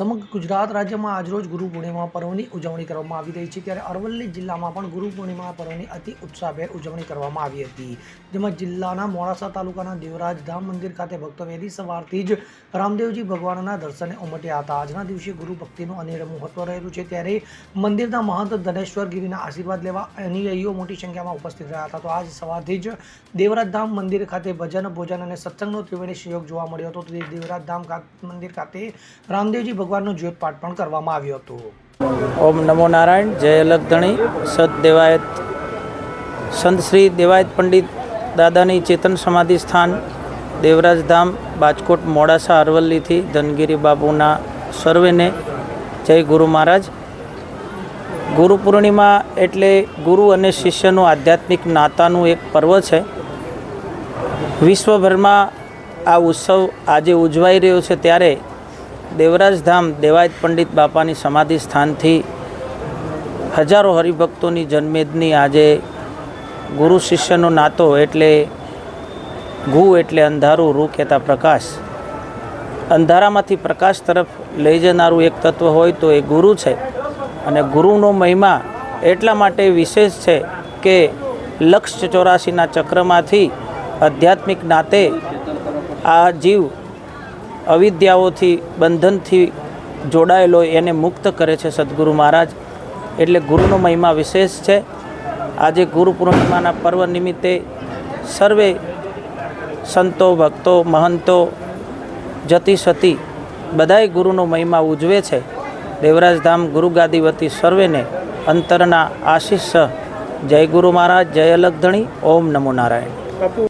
સમગ્ર ગુજરાત રાજ્યમાં આજરોજ ગુરુ પૂર્ણિમા પર્વની ઉજવણી કરવામાં આવી રહી છે. ત્યારે અરવલ્લી જિલ્લામાં પણ ગુરુ પૂર્ણિમા પર્વની અતિ ઉત્સાહભેર ઉજવણી કરવામાં આવી હતી. જેમાં જિલ્લાના મોડાસા તાલુકાના દેવરાજ ધામ મંદિર ખાતે ભક્તો વહેલી સવારથી જ રામદેવજી ભગવાનના દર્શને ઉમટ્યા હતા. આજના દિવસે ગુરુ ભક્તિનું અનેર મહત્વ રહેલું છે. ત્યારે મંદિરના મહંત ધનેશ્વર ગિરીના આશીર્વાદ લેવા અનુયાયીઓ મોટી સંખ્યામાં ઉપસ્થિત રહ્યા હતા. તો આજ સવારથી જ દેવરાજ ધામ મંદિર ખાતે ભજન, ભોજન અને સત્સંગનો ત્રિવેણી સહયોગ જોવા મળ્યો હતો. દેવરાજ ધામ મંદિર ખાતે રામદેવજી ભગવાનનો જ્યોત પાઠ પણ કરવામાં આવ્યું હતું. ઓમ નમો નારાયણ, જય અલગધણી સત દેવાયત. સંત શ્રી દેવાયત પંડિત દાદાની ચેતન સમાધિ સ્થાન, દેવરાજ ધામ, બાજકોટ, મોડાસા, અરવલ્લીથી ધનગીરી બાબુના સર્વેને જય ગુરુ મહારાજ. ગુરુ પૂર્ણિમા એટલે ગુરુ અને શિષ્યનું આધ્યાત્મિક નાતાનું એક પર્વ છે. વિશ્વભરમાં આ ઉત્સવ આજે ઉજવાઈ રહ્યો છે ત્યારે દેવરાજ ધામ દેવાયત પંડિત બાપાની સમાધિ સ્થાનથી હજારો હરિભક્તોની જન્મેદની આજે ગુરુ શિષ્યનો નાતો એટલે ગુ એટલે અંધારું, રૂ કહેતા પ્રકાશ. અંધારામાંથી પ્રકાશ તરફ લઈ જનારું એક તત્વ હોય તો એ ગુરુ છે. અને ગુરુનો મહિમા એટલા માટે વિશેષ છે કે લક્ષ ચોરાસીના ચક્રમાંથી આધ્યાત્મિક નાતે આ જીવ અવિદ્યાઓથી, બંધનથી જોડાયેલો એને મુક્ત કરે છે સદગુરુ મહારાજ. એટલે ગુરુનો મહિમા વિશેષ છે. આજે ગુરુ પૂર્ણિમાના પર્વ નિમિત્તે સર્વે સંતો, ભક્તો, મહંતો જતી સતી બધાય ગુરુનો મહિમા ઉજવે છે. દેવરાજધામ ગુરુગાદી વતી સર્વેને અંતરના આશીષ જય ગુરુ મહારાજ, જય અલગધણી, ઓમ નમો નારાયણ.